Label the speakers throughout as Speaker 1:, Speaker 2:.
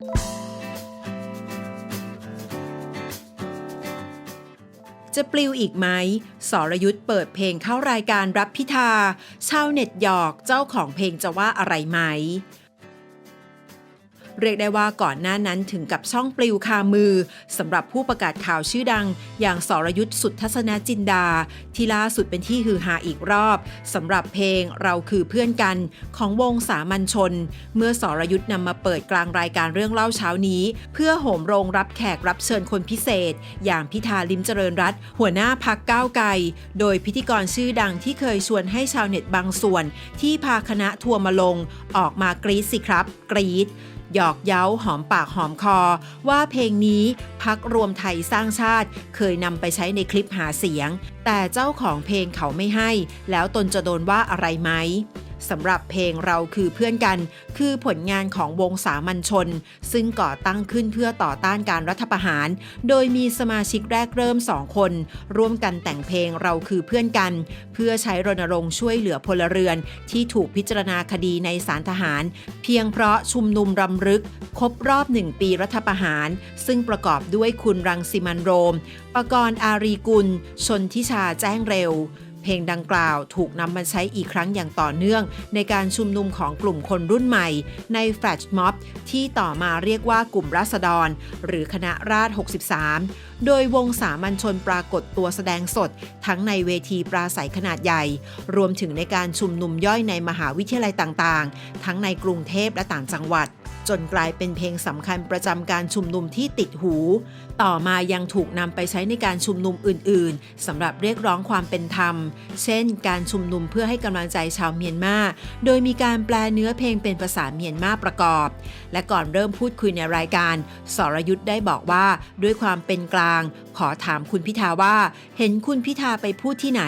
Speaker 1: จะปลิวอีกไหมสรยุทธ์เปิดเพลงเข้ารายการรับพิธาชาวเน็ตหยอกเจ้าของเพลงจะว่าอะไรไหม เรียกได้ว่าก่อนหน้านั้นถึงกับช่องปลิวคามือสำหรับผู้ประกาศข่าวชื่อดัง อย่างสรยุทธ์สุทัศนจินดา ที่ล่าสุดเป็นที่ฮือฮาอีกรอบสำหรับเพลงเราคือเพื่อนกันของวงสามัญชน เมื่อสรยุทธ์นำมาเปิดกลางรายการเรื่องเล่าเช้านี้ เพื่อโหมโรงรับแขกรับเชิญคนพิเศษ อย่างพิธาลิมเจริญรัตน์หัวหน้าพักก้าวไกลโดยพิธีกรชื่อดังที่เคยชวนให้ชาวเน็ตบางส่วน ที่พาคณะทัวร์มาลง ออกมากรี๊ดสิครับ กรี๊ด หยอกเย้าหอมปากหอมคอ ว่าเพลงนี้พักรวมไทยสร้างชาติ เคยนำไปใช้ในคลิปหาเสียง แต่เจ้าของเพลงเขาไม่ให้ แล้วตนจะโดนว่าอะไรไหม สำหรับเพลงเราคือเพื่อนกัน คือผลงานของวงสามัญชน ซึ่งก่อตั้งขึ้นเพื่อต่อต้านการรัฐประหาร โดยมีสมาชิกแรกเริ่มสองคน ร่วมกันแต่งเพลงเราคือเพื่อนกัน เพื่อใช้รณรงค์ช่วยเหลือพลเรือน ที่ถูกพิจารณาคดีในศาลทหาร เพียงเพราะชุมนุมรำลึก ครบรอบหนึ่งปีรัฐประหาร ซึ่งประกอบด้วยคุณรังสิมันโรมปกรณ์อารีกุล ชนทิชาแจ้งเร็ว เพลงดังกล่าวถูกนำมาใช้อีกครั้งอย่างต่อเนื่อง ในการชุมนุมของกลุ่มคนรุ่นใหม่ ในแฟลชม็อบที่ต่อมาเรียกว่ากลุ่มราษฎร หรือคณะราษฎร63 โดยวงสามัญชนปรากฏตัวแสดงสด ทั้งในเวทีปราศัยขนาดใหญ่ รวมถึงในการชุมนุมย่อยในมหาวิทยาลัยต่างๆ ทั้งในกรุงเทพและต่างจังหวัด จนกลายเป็นเพลงสำคัญประจำการชุมนุมที่ติดหู ต่อมายังถูกนำไปใช้ในการชุมนุมอื่น ๆสำหรับเรียกร้องความเป็นธรรม เช่น การชุมนุมเพื่อให้กำลังใจชาวเมียนมา โดยมีการแปลเนื้อเพลงเป็นภาษาเมียนมาประกอบ และก่อนเริ่มพูดคุยในรายการ สรยุทธ์ได้บอกว่า ด้วยความเป็นกลาง ขอถามคุณพิธาว่า เห็นคุณพิธาไปพูดที่ไหน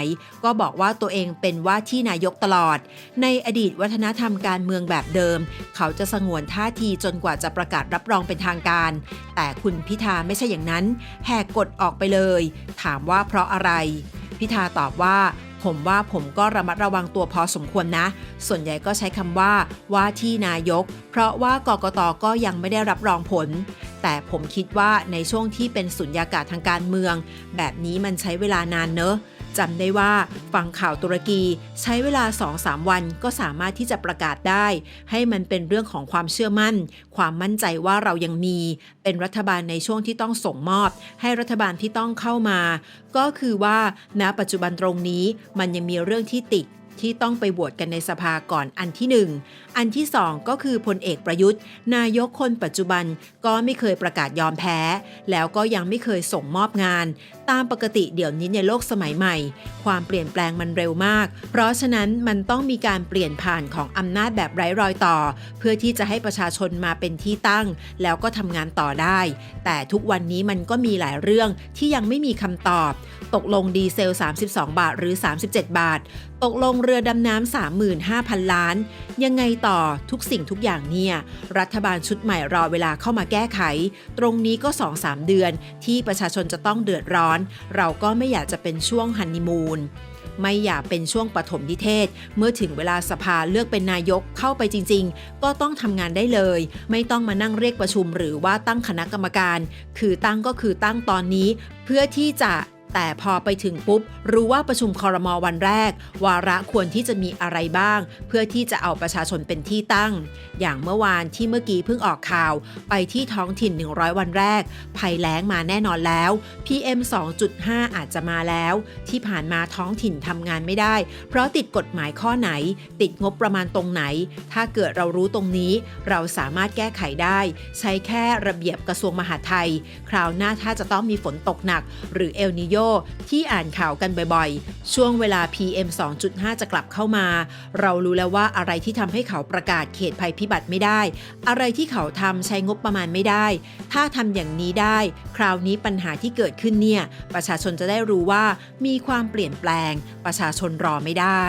Speaker 1: ก็บอกว่าตัวเองเป็นว่าที่นายกตลอด ในอดีตวัฒนธรรมการเมืองแบบเดิม เขาจะสงวนท่าทีจนกว่าจะประกาศรับรองเป็นทางการ แต่คุณพิธาไม่ใช่อย่างนั้น แหกกฎออกไปเลย ถามว่าเพราะอะไร พิธาตอบว่า ผมว่าผมก็ระมัดระวังตัวพอสมควรนะ ส่วนใหญ่ก็ใช้คำว่า ว่าที่นายก เพราะว่ากกตก็ยังไม่ได้รับรองผล แต่ผมคิดว่าในช่วงที่เป็นสุญญากาศทางการเมือง แบบนี้มันใช้เวลานานเนอะ จำได้ว่าฟังข่าวตุรกีใช้เวลา 2-3 วันก็สามารถที่จะประกาศได้ ให้มันเป็นเรื่องของความเชื่อมั่น ความมั่นใจว่าเรายังมี เป็นรัฐบาลในช่วงที่ต้องส่งมอบ ให้รัฐบาลที่ต้องเข้ามา ก็คือว่าณปัจจุบันตรงนี้มันยังมีเรื่องที่ติด ที่ต้องไปโหวตกันในสภาก่อนอันที่ 1 อันที่ 2 ก็คือพลเอกประยุทธ์ นายกคนปัจจุบันก็ไม่เคยประกาศยอมแพ้ แล้วก็ยังไม่เคยส่งมอบงาน ตามปกติเดี๋ยวนี้ในโลกสมัยใหม่ ความเปลี่ยนแปลงมันเร็วมาก เพราะฉะนั้นมันต้องมีการเปลี่ยนผ่านของอำนาจแบบไร้รอยต่อ เพื่อที่จะให้ประชาชนมาเป็นที่ตั้ง แล้วก็ทำงานต่อได้ แต่ทุกวันนี้มันก็มีหลายเรื่องที่ยังไม่มีคำตอบ ตกลงดีเซล 32 บาทหรือ 37 บาท ตกลงเรือดำน้ำ35,000 ล้าน ยังไงต่อทุกสิ่งทุกอย่างเนี่ย รัฐบาลชุดใหม่รอเวลาเข้ามาแก้ไข ตรงนี้ก็ 2-3 เดือน ที่ประชาชนจะต้องเดือดร้อน เราก็ไม่อยากจะเป็นช่วงฮันนีมูนไม่อยากเป็นช่วงปฐมนิเทศ เมื่อถึงเวลาสภาเลือกเป็นนายกเข้าไปจริง ๆ ก็ต้องทำงานได้เลย ไม่ต้องมานั่งเรียกประชุมหรือว่าตั้งคณะกรรมการ คือตั้งก็คือตั้งตอนนี้ เพื่อที่จะ แต่พอไปถึงปุ๊บ รู้ว่าประชุมคอรมอวันแรก วาระควรที่จะมีอะไรบ้าง เพื่อที่จะเอาประชาชนเป็นที่ตั้ง อย่างเมื่อวานที่เมื่อกี้เพิ่งออกข่าว ไปที่ท้องถิ่น 100 วันแรก ภัยแล้งมาแน่นอนแล้ว PM 2.5 อาจจะมาแล้ว ที่ผ่านมาท้องถิ่นทำงานไม่ได้ เพราะติดกฎหมายข้อไหน ติดงบประมาณตรงไหน ถ้าเกิดเรารู้ตรงนี้ เราสามารถแก้ไขได้ ใช้แค่ระเบียบกระทรวงมหาดไทย คราวหน้าถ้าจะต้องมีฝนตกหนัก หรือเอลนิโยที่อ่านข่าวกันบ่อยๆ ช่วงเวลา PM 2.5 จะกลับเข้ามา เรารู้แล้วว่าอะไรที่ทำให้เขาประกาศเขตภัยพิบัติไม่ได้ อะไรที่เขาทำใช้งบประมาณไม่ได้ ถ้าทำอย่างนี้ได้ คราวนี้ปัญหาที่เกิดขึ้นเนี่ย ประชาชนจะได้รู้ว่ามีความเปลี่ยนแปลง ประชาชนรอไม่ได้